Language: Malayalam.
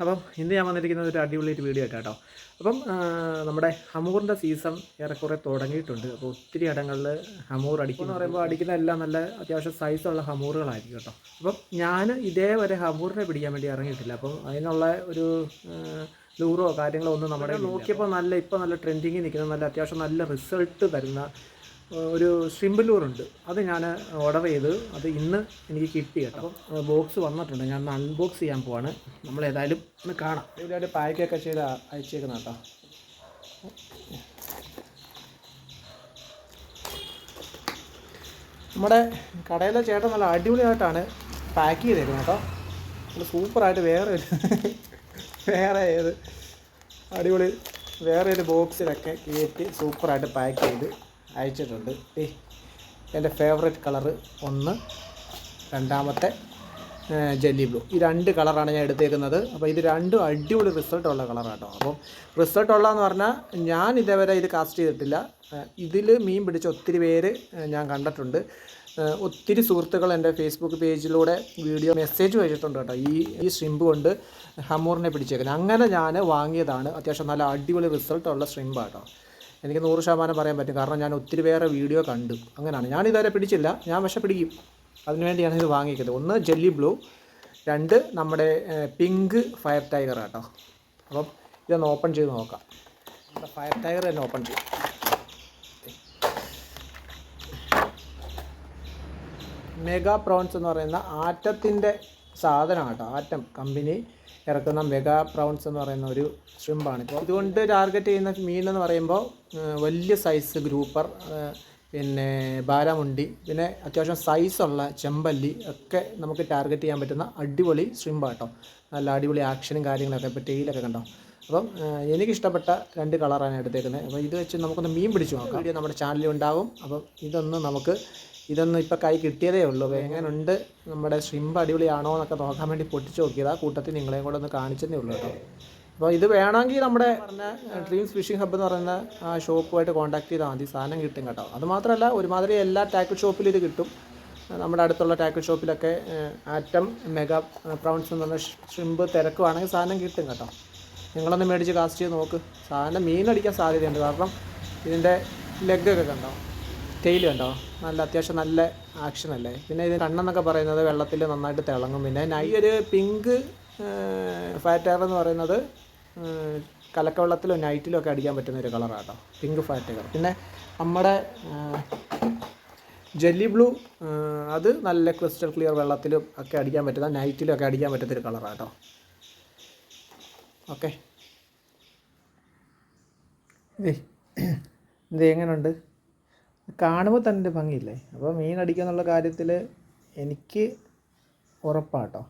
അപ്പം ഇന്ന് ഞാൻ വന്നിരിക്കുന്നത് ഒരു അടിപൊളി ഒരു വീഡിയോ ആയിട്ട് കേട്ടോ അപ്പം നമ്മുടെ ഹമൂറിന്റെ സീസൺ ഏറെക്കുറെ തുടങ്ങിയിട്ടുണ്ട്. അപ്പോൾ ഒത്തിരി ഇടങ്ങളിൽ ഹമൂർ അടിക്കും എന്ന് പറയുമ്പോൾ അടിക്കുന്ന എല്ലാം നല്ല അത്യാവശ്യം സൈസുള്ള ഹമൂറുകളായിരിക്കും കേട്ടോ. അപ്പം ഞാൻ ഇതേവരെ ഹമൂറിനെ പിടിക്കാൻ വേണ്ടി ഇറങ്ങിയിട്ടില്ല. അപ്പം അതിനുള്ള ഒരു ലൂറോ കാര്യങ്ങളോ ഒന്നും നമ്മുടെ നോക്കിയപ്പോൾ നല്ല ഇപ്പോൾ നല്ല ട്രെൻഡിങ്ങിൽ നിൽക്കുന്ന നല്ല അത്യാവശ്യം നല്ല റിസൾട്ട് തരുന്ന ഒരു ഉണ്ട്. അത് ഞാൻ ഓർഡർ ചെയ്ത് അത് ഇന്ന് എനിക്ക് കിട്ടി കേട്ടോ. അപ്പം ബോക്സ് വന്നിട്ടുണ്ട്. ഞാൻ അൺബോക്സ് ചെയ്യാൻ പോവാണ്. നമ്മൾ ഏതായാലും ഒന്ന് കാണാം. ഇതിലായിട്ട് പാക്കൊക്കെ ചെയ്ത് അയച്ചേക്കുന്ന കേട്ടോ. നമ്മുടെ കടയിലെ ചേട്ടൻ നല്ല അടിപൊളിയായിട്ടാണ് പാക്ക് ചെയ്തേക്കുന്നത് കേട്ടോ. നല്ല സൂപ്പറായിട്ട് വേറെ ഒരു വേറെ ഏത് അടിപൊളി വേറെ ഒരു ബോക്സിലൊക്കെ കയറ്റി സൂപ്പറായിട്ട് പാക്ക് ചെയ്ത് അയച്ചിട്ടുണ്ട്. എന്റെ ഫേവറേറ്റ് കളറ് ഒന്ന് രണ്ടാമത്തെ ജെല്ലി ബ്ലൂ ഈ രണ്ട് കളറാണ് ഞാൻ എടുത്തേക്കുന്നത്. അപ്പോൾ ഇത് രണ്ടും അടിപൊളി റിസൾട്ടുള്ള കളറാണ് കേട്ടോ. അപ്പം റിസൾട്ട് എന്ന് പറഞ്ഞാൽ ഞാൻ ഇതേവരെ ഇത് കാസ്റ്റ് ചെയ്തിട്ടില്ല. ഇതിൽ മീൻ പിടിച്ച ഒത്തിരി പേര് ഞാൻ കണ്ടിട്ടുണ്ട്. ഒത്തിരി സുഹൃത്തുക്കൾ എന്റെ ഫേസ്ബുക്ക് പേജിലൂടെ വീഡിയോ മെസ്സേജ് വെച്ചിട്ടുണ്ട് കേട്ടോ. ഈ ഈ ഷ്രിമ്പ് കൊണ്ട് ഹമൂറിനെ പിടിച്ചേക്കുന്നത്. അങ്ങനെ ഞാൻ വാങ്ങിയതാണ്. അത്യാവശ്യം നല്ല അടിപൊളി റിസൾട്ടുള്ള കേട്ടോ. എനിക്ക് നൂറ് ശതമാനം പറയാൻ പറ്റും. കാരണം ഞാൻ ഒത്തിരി വേറെ വീഡിയോ കണ്ടു. അങ്ങനെയാണ് ഞാൻ ഇതുവരെ പിടിച്ചില്ല. ഞാൻ പക്ഷെ പിടിക്കും അതിനുവേണ്ടിയാണ് ഇത് വാങ്ങിക്കുന്നത് ഒന്ന് ജെല്ലി ബ്ലൂ രണ്ട് നമ്മുടെ പിങ്ക് ഫയർ ടൈഗർ കേട്ടോ അപ്പം ഇതൊന്ന് ഓപ്പൺ ചെയ്ത് നോക്കാം. നമ്മുടെ ഫയർ ടൈഗർ തന്നെ ഓപ്പൺ ചെയ്യും. മെഗാ പ്രോൺസ് എന്ന് പറയുന്ന ആറ്റത്തിന്റെ സാധനമാണ് കേട്ടോ ആറ്റം കമ്പനി. ഇറക്കുന്ന മെഗാ പ്രൗൺസ് എന്ന് പറയുന്ന ഒരു ഷ്രിമ്പാണ് ഇപ്പോൾ ഇതുകൊണ്ട് ടാർഗറ്റ് ചെയ്യുന്ന മീൻ എന്ന് പറയുമ്പോൾ വലിയ സൈസ് ഗ്രൂപ്പർ പിന്നെ ബാലമുണ്ടി പിന്നെ അത്യാവശ്യം സൈസുള്ള ചെമ്പല്ലി ഒക്കെ നമുക്ക് ടാർഗറ്റ് ചെയ്യാൻ പറ്റുന്ന അടിപൊളി ഷ്രിമ്പാണ് കേട്ടോ നല്ല അടിപൊളി ആക്ഷനും കാര്യങ്ങളൊക്കെ ഇപ്പോൾ ടെയിലൊക്കെ കണ്ടോ. അപ്പം എനിക്കിഷ്ടപ്പെട്ട രണ്ട് കളറാണ് എടുത്തേക്കുന്നത് അപ്പോൾ ഇത് വെച്ച് നമുക്കൊന്ന് മീൻ പിടിച്ച് നോക്കാം. വീഡിയോ നമ്മുടെ ചാനലിൽ ഉണ്ടാവും. അപ്പം ഇതൊന്ന് നമുക്ക് ഇതൊന്നും ഇപ്പോൾ കൈ കിട്ടിയതേ ഉള്ളൂ. എങ്ങനെ എങ്ങനെയുണ്ട് നമ്മുടെ ഷ്രിമ്പ് അടിപൊളിയാണോ എന്നൊക്കെ നോക്കാൻ വേണ്ടി പൊട്ടിച്ച് നോക്കിയത്. കൂട്ടത്തിൽ നിങ്ങളെയും കൂടെ ഒന്ന് കാണിച്ചതേ ഉള്ളൂ കേട്ടോ. അപ്പോൾ ഇത് വേണമെങ്കിൽ നമ്മുടെ പറഞ്ഞ ഡ്രീംസ് ഫിഷിംഗ് ഹബ്ബ് എന്ന് പറയുന്ന ആ ഷോപ്പുമായിട്ട് കോൺടാക്ട് ചെയ്താൽ മതി. സാധനം കിട്ടും കേട്ടോ. അത് മാത്രമല്ല ഒരുമാതിരി എല്ലാ ടാക്കിൾ ഷോപ്പിലും ഇത് കിട്ടും. നമ്മുടെ അടുത്തുള്ള ടാക്കിൾ ഷോപ്പിലൊക്കെ ആറ്റം മെഗാ പ്രൗൺസ് എന്ന് പറഞ്ഞ ഷ്രിമ്പ് തിരക്കുവാണെങ്കിൽ സാധനം കിട്ടും കേട്ടോ. നിങ്ങളൊന്ന് മേടിച്ച് കാസ്റ്റ് ചെയ്ത് നോക്ക്. സാധനം മീനടിക്കാൻ സാധ്യതയുണ്ട്. കാരണം ഇതിന്റെ ലെഗൊക്കെ കണ്ടോ? ടെയിൽ കണ്ടോ? നല്ല അത്യാവശ്യം നല്ല ആക്ഷൻ അല്ലേ? പിന്നെ ഇത് കണ്ണെന്നൊക്കെ പറയുന്നത് വെള്ളത്തിൽ നന്നായിട്ട് തിളങ്ങും. പിന്നെ ഈ ഒരു പിങ്ക് ഫാറ്റാർ എന്ന് പറയുന്നത് കലക്കവെള്ളത്തിലോ നൈറ്റിലോ ഒക്കെ അടിക്കാൻ പറ്റുന്ന ഒരു കളറാണ് കേട്ടോ പിങ്ക് ഫാറ്റാർ പിന്നെ നമ്മുടെ ജെല്ലി ബ്ലൂ അത് നല്ല ക്രിസ്റ്റൽ ക്ലിയർ വെള്ളത്തിലും ഒക്കെ അടിക്കാൻ പറ്റുന്ന നൈറ്റിലും ഒക്കെ അടിക്കാൻ പറ്റുന്ന ഒരു കളറാണ് കേട്ടോ ഓക്കെ ഇത് എങ്ങനെയുണ്ട് കാണുമ്പോൾ തന്നെ ഒരു ഭംഗിയില്ലേ? അപ്പോൾ മീൻ അടിക്കുക എന്നുള്ള കാര്യത്തിൽ എനിക്ക് ഉറപ്പാട്ടോ.